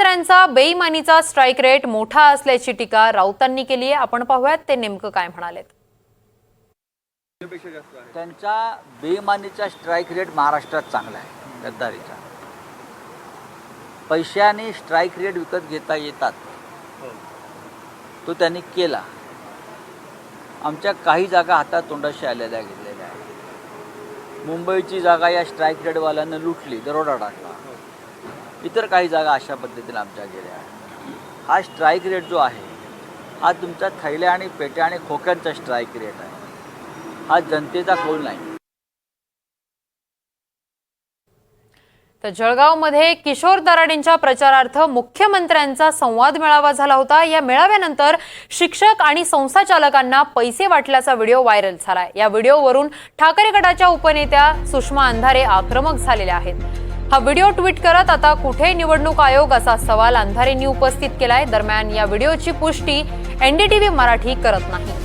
मुख्यमंत्र्यांचा बेईमानीचा strike rate मोठा असल्याची टीका राऊतांनी केली आहे. आपण पाहूयात ते नेमकं काय म्हणालेत. त्यांचा बेईमानीचा स्ट्राईक रेट महाराष्ट्रात चांगला आहे गद्दारीचा. पैशाने स्ट्राईक रेट विकत घेता येतात. तो त्यांनी केला. आमच्या काही जागा हातात तोंडाशी आलेल्या घेतलेल्या आहेत. मुंबईची जागा या स्ट्राईक रेडवाल्यानं लुटली दरोडा टाकला. इतर काही जागा अशा पद्धतीने आमच्या गेल्या आहेत. हा स्ट्राईक रेट जो आहे हा तुमच्या थैल्या आणि पेट्या आणि खोक्यांचा स्ट्राईक रेट आहे. हा जनतेचा कौल नाही. तर जळगावमध्ये किशोर दराडेंच्या प्रचारार्थ मुख्यमंत्र्यांचा संवाद मेळावा झाला होता. या मेळाव्यानंतर शिक्षक आणि संस्था चालकांना पैसे वाटल्याचा व्हिडिओ व्हायरल झाला या व्हिडिओवरून ठाकरे गटाच्या उपनेत्या सुषमा अंधारे आक्रमक झालेल्या आहेत. हा व्हिडिओ ट्विट करत आता कुठे निवडणूक आयोग असा सवाल अंधारेंनी उपस्थित केलाय. दरम्यान या व्हिडिओची पुष्टी एनडीटीव्ही मराठी करत नाही.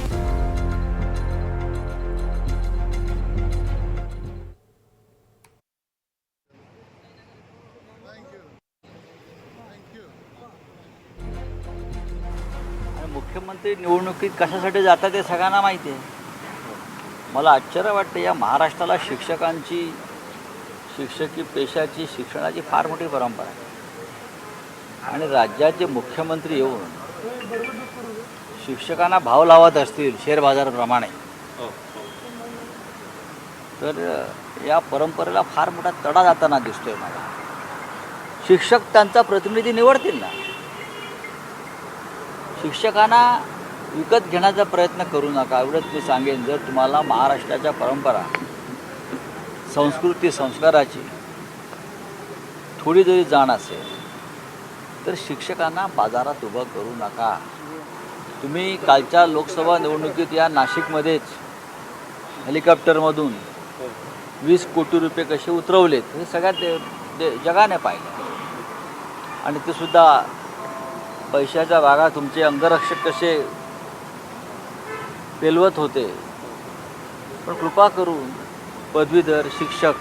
मुख्यमंत्री निवडणुकीत कशासाठी जातात ते सगळ्यांना माहिती आहे. मला आश्चर्य वाटतं या महाराष्ट्राला शिक्षकांची शिक्षकी पेशाची शिक्षणाची फार मोठी परंपरा आहे. आणि राज्याचे मुख्यमंत्री येऊन शिक्षकांना भाव लावत असतील शेअर बाजाराप्रमाणे तर या परंपरेला फार मोठा तडा जाताना दिसतोय मला. शिक्षक त्यांचा प्रतिनिधी निवडतील ना? शिक्षकांना विकत घेण्याचा प्रयत्न करू नका. एवढंच मी सांगेन. जर तुम्हाला महाराष्ट्राच्या परंपरा संस्कृती संस्काराची थोडी जरी जाण असेल तर शिक्षकांना बाजारात उभं करू नका. तुम्ही कालच्या लोकसभा निवडणुकीत या नाशिकमध्येच हेलिकॉप्टरमधून वीस कोटी रुपये कसे उतरवलेत हे सगळ्यात दे, दे जगाने पाहिलं. आणि ते सुद्धा पैशाच्या भागा तुमचे अंगरक्षक कसे पेलवत होते. पण कृपा करून पदवीधर शिक्षक